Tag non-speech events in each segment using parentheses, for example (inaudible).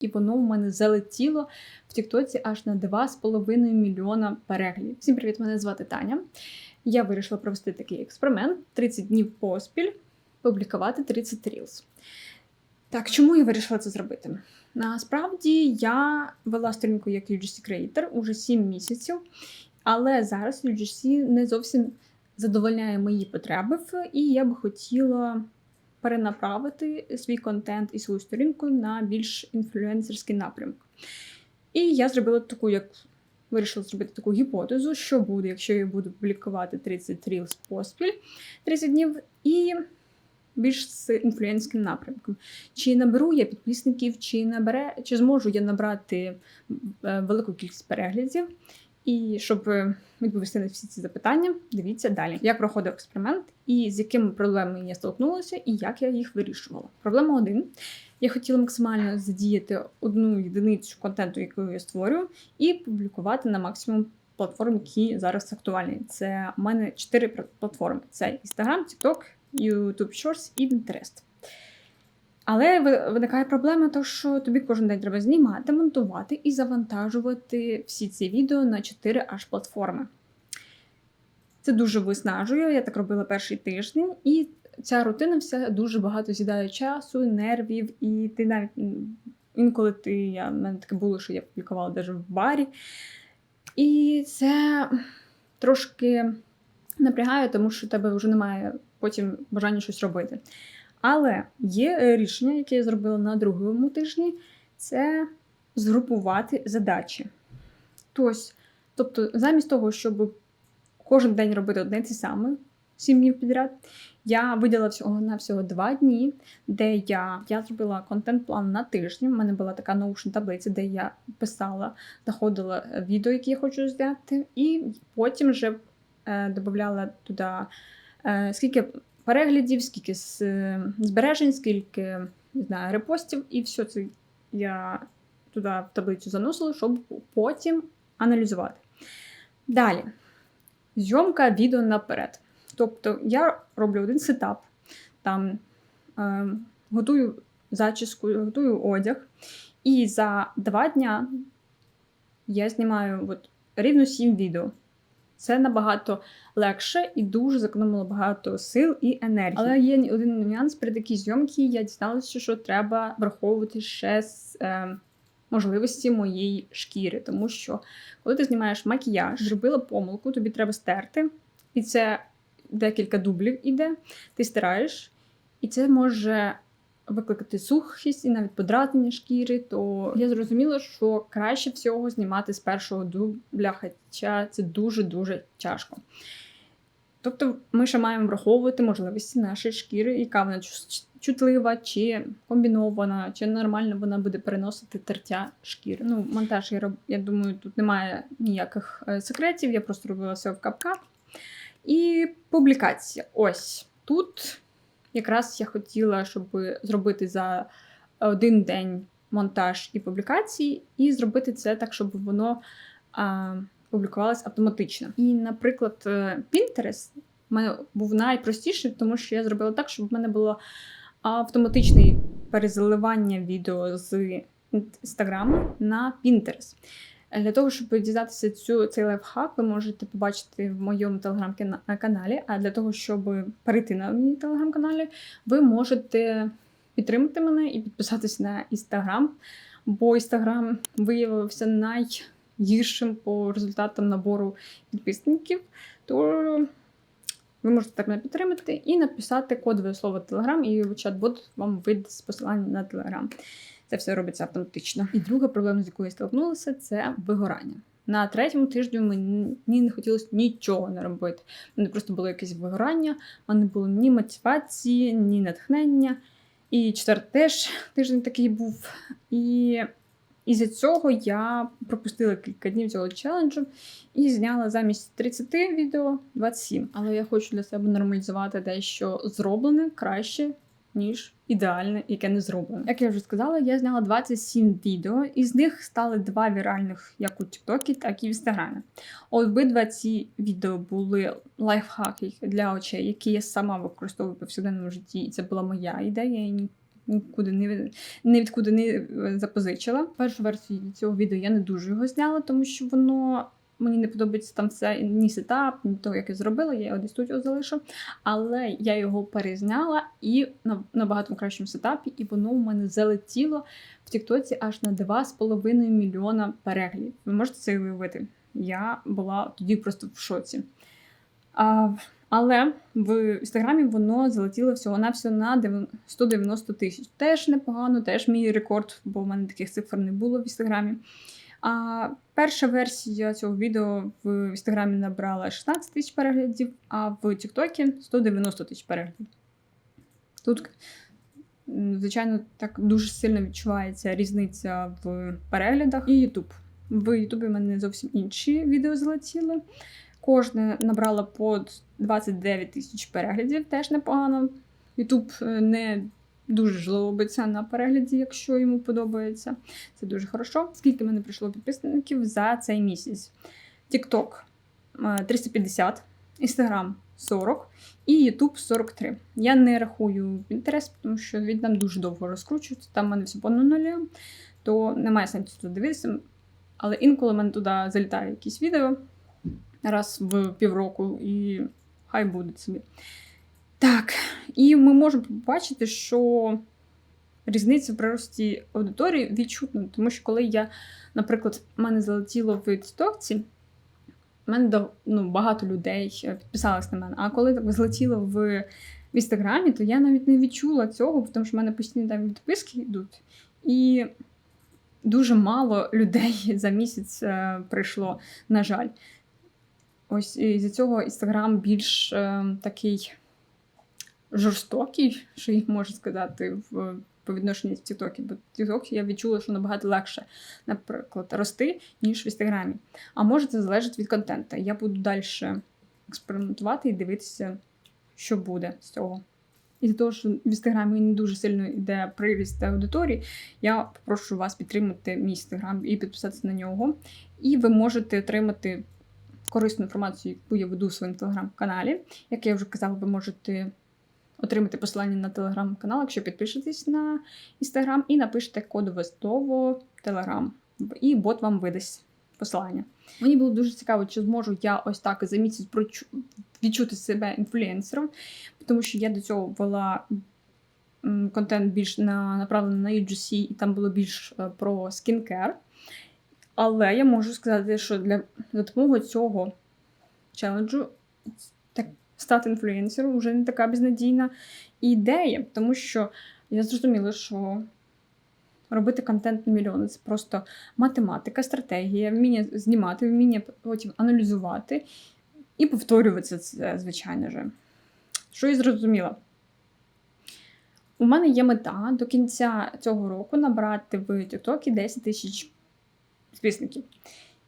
і воно в мене залетіло в Тіктоці аж на 2,5 мільйона переглядів. Всім привіт! Мене звати Таня. Я вирішила провести такий експеримент: 30 днів поспіль публікувати 30 Reels. Так, чому я вирішила це зробити? Насправді я вела сторінку як UGC Creator уже 7 місяців, але зараз UGC не зовсім задовольняє мої потреби, і я би хотіла перенаправити свій контент і свою сторінку на більш інфлюенсерський напрямок. І я зробила таку, як вирішила зробити таку гіпотезу, що буде, якщо я буду публікувати 30 Reels поспіль 30 днів, і більш з інфлюенсерським напрямком. Чи наберу я підписників, чи набере, чи зможу я набрати е, велику кількість переглядів. І щоб відповісти на всі ці запитання, дивіться далі, як проходив експеримент і з якими проблемами я столкнулася, і як я їх вирішувала. Проблема один. Я хотіла максимально задіяти одну єдиницю контенту, яку я створюю, і публікувати на максимум платформ, які зараз актуальні. Це в мене чотири платформи: це Instagram, TikTok, YouTube Shorts і Pinterest. Але виникає проблема, то що тобі кожен день треба знімати, монтувати і завантажувати всі ці відео на 4 аж платформи. Це дуже виснажує. Я так робила перший тиждень, і ця рутина вся дуже багато з'їдає часу, нервів, і ти навіть інколи ти, я, в мене таке було, що я публікувала навіть в барі. І це трошки напрягає, тому що в тебе вже немає потім бажання щось робити. Але є е, рішення, яке я зробила на другому тижні, це згрупувати задачі. Тобто, замість того, щоб кожен день робити одне те саме, сім днів підряд, я виділила всього на всього два дні, де я, я зробила контент-план на тиждень. У мене була така наушна таблиця, де я писала, знаходила е, відео, які я хочу зняти, і потім вже е, додавала туди е, скільки переглядів, скільки е, збережень, скільки не знаю, репостів, і все це я туди в таблицю заносила, щоб потім аналізувати. Далі. Зйомка відео наперед. Тобто я роблю один сетап, там е, готую зачіску, готую одяг, і за два дня я знімаю от, рівно 7 відео. Це набагато легше і дуже зекономило багато сил і енергії. Але є один нюанс при такій зйомці. Я дізналася, що треба враховувати ще з, е, можливості моєї шкіри, тому що коли ти знімаєш макіяж, зробила помилку, тобі треба стерти, і це декілька дублів іде. Ти стираєш, і це може викликати сухість і навіть подразнення шкіри, то я зрозуміла, що краще всього знімати з першого дубля, хоча це дуже-дуже тяжко. Тобто ми ще маємо враховувати можливості нашої шкіри, яка вона чутлива, чи комбінована, чи нормально вона буде переносити тертя шкіри. Ну, монтаж я роб... я думаю, тут немає ніяких е, секретів, я просто робила все в капках. І публікація. Ось тут якраз я хотіла, щоб зробити за один день монтаж і публікації, і зробити це так, щоб воно а, публікувалось автоматично. І, наприклад, е, Pinterest в мене був найпростіший, тому що я зробила так, щоб в мене було автоматичне перезаливання відео з Інстаграму на Pinterest. Для того, щоб дізнатися цю, цей лайфхак, ви можете побачити в моєму телеграм-каналі. А для того, щоб перейти на мій телеграм-каналі, ви можете підтримати мене і підписатись на інстаграм, бо інстаграм виявився найгіршим по результатам набору підписників. То ви можете так мене підтримати і написати кодове слово Telegram, і чат-бот вам видасть посилання на Telegram. Це все робиться автоматично. І друга проблема, з якою я столкнулася, це вигорання. На третьому тижні мені не хотілося нічого не робити. У мене просто було якесь вигорання, у мене не було ні мотивації, ні натхнення. І четвертий теж тиждень такий був. І із-за цього я пропустила кілька днів цього челенджу і зняла замість 30 відео 27. Але я хочу для себе нормалізувати дещо зроблене краще, ніж ідеальне, яке не зроблено. Як я вже сказала, я зняла 27 відео, із них стали два віральних як у TikTok, так і в Інстаграмі. Обидва ці відео були лайфхаки для очей, які я сама використовую в повсякденному житті, і це була моя ідея. Нікуди не, ні відкуди не е, запозичила. Першу версію цього відео я не дуже його зняла, тому що воно мені не подобається там все ні сетап, ні того, як я зробила, я його десь тут залишу. Але я його перезняла і на набагато кращому сетапі, і воно у мене залетіло в Тіктоці аж на 2,5 мільйона переглядів. Ви можете це уявити? Я була тоді просто в шоці. А, але в інстаграмі воно залетіло всього-навсього на 190 тисяч. Теж непогано, теж мій рекорд, бо в мене таких цифр не було в інстаграмі. А перша версія цього відео в інстаграмі набрала 16 тисяч переглядів, а в Тіктокі 190 тисяч переглядів. Тут, звичайно, так дуже сильно відчувається різниця в переглядах і Ютуб. В Ютубі в мене зовсім інші відео залетіли. Кожне набрало по 29 тисяч переглядів, теж непогано. Ютуб е, не дуже жлобиться на перегляді, якщо йому подобається. Це дуже хорошо. Скільки мене прийшло підписників за цей місяць? TikTok е, 350, Instagram 40 і YouTube 43. Я не рахую Pinterest, тому що він там дуже довго розкручується. Там в мене все по нулям, то немає сенсу туди дивитися. Але інколи в мене туди залітає якісь відео раз в півроку, і хай буде собі. Так, і ми можемо побачити, що різниця в прирості аудиторії відчутна, тому що коли я, наприклад, в мене залетіло в Тіктокці, в мене ну, багато людей підписалось на мене. А коли так злетіло в, в інстаграмі, то я навіть не відчула цього, тому що в мене постійно там відписки йдуть. І дуже мало людей за місяць е, прийшло, на жаль. Ось і з цього інстаграм більш е, такий жорстокий, що їх можна сказати, в по відношенню з TikTok. Бо TikTok я відчула, що набагато легше, наприклад, рости, ніж в інстаграмі. А може, це залежить від контенту. Я буду далі експериментувати і дивитися, що буде з цього. І за того, що в інстаграмі не дуже сильно йде приріст аудиторії, я попрошу вас підтримати мій інстаграм і підписатися на нього. І ви можете отримати корисну інформацію, яку я веду в своєму телеграм-каналі. Як я вже казала, ви можете отримати посилання на телеграм-канал, якщо підпишетесь на інстаграм і напишете кодове слово Телеграм. І бот вам видасть посилання. Мені було дуже цікаво, чи зможу я ось так за місяць відчути себе інфлюенсером, тому що я до цього вела контент більш на, направлений на UGC, і там було більш е, про скінкер. Але я можу сказати, що для за допомогою цього челенджу стати інфлюенсером вже не така безнадійна ідея, тому що я зрозуміла, що робити контент на мільйони це просто математика, стратегія, вміння знімати, вміння потім аналізувати і повторювати це, звичайно же. Що я зрозуміла? У мене є мета до кінця цього року набрати в TikTok 10 тисяч підписників.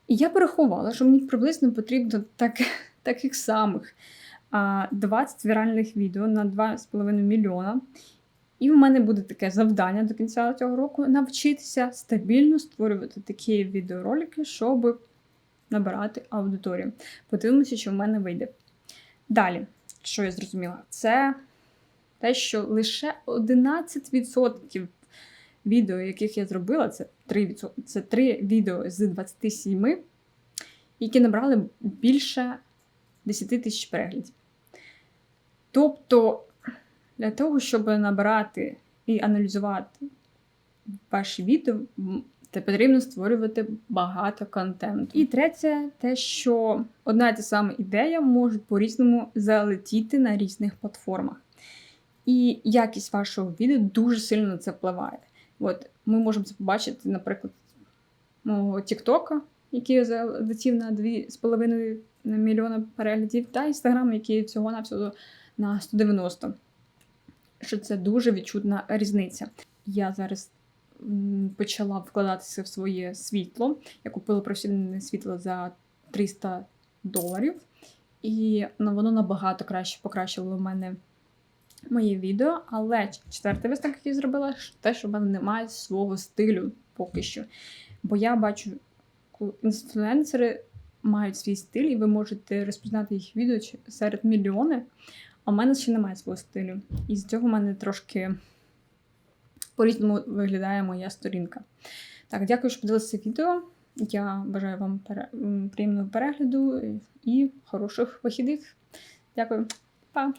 І я порахувала, що мені приблизно потрібно так, (laughs) таких самих 20 віральних відео на 2,5 мільйона. І в мене буде таке завдання до кінця цього року навчитися стабільно створювати такі відеоролики, щоб набирати аудиторію. Подивимося, що в мене вийде. Далі, що я зрозуміла, це те, що лише 11% відео, яких я зробила, це 3%, це 3 відео з 27, які набрали більше 10 тисяч переглядів. Тобто, для того, щоб набирати і аналізувати ваші відео, це потрібно створювати багато контенту. І третє, те, що одна і та сама ідея може по-різному залетіти на різних платформах. І якість вашого відео дуже сильно на це впливає. От ми можемо це побачити, наприклад, мого Тіктока, який залетів на 2,5 мільйона переглядів, та Інстаграм, який всього-навсього на 190. Що це дуже відчутна різниця. Я зараз почала вкладатися в своє світло. Я купила професійне світло за 300 доларів, і воно набагато краще покращило в мене моє відео. Але четвертий висновок, який зробила, те, що в мене немає свого стилю поки що. Бо я бачу, інфлюенсери мають свій стиль, і ви можете розпізнати їх відео серед мільйони. А в мене ще немає свого стилю. І з цього в мене трошки По-різному виглядає моя сторінка. Так, дякую, що подивилися відео. Я бажаю вам пере... приємного перегляду і хороших вихідних. Дякую, па!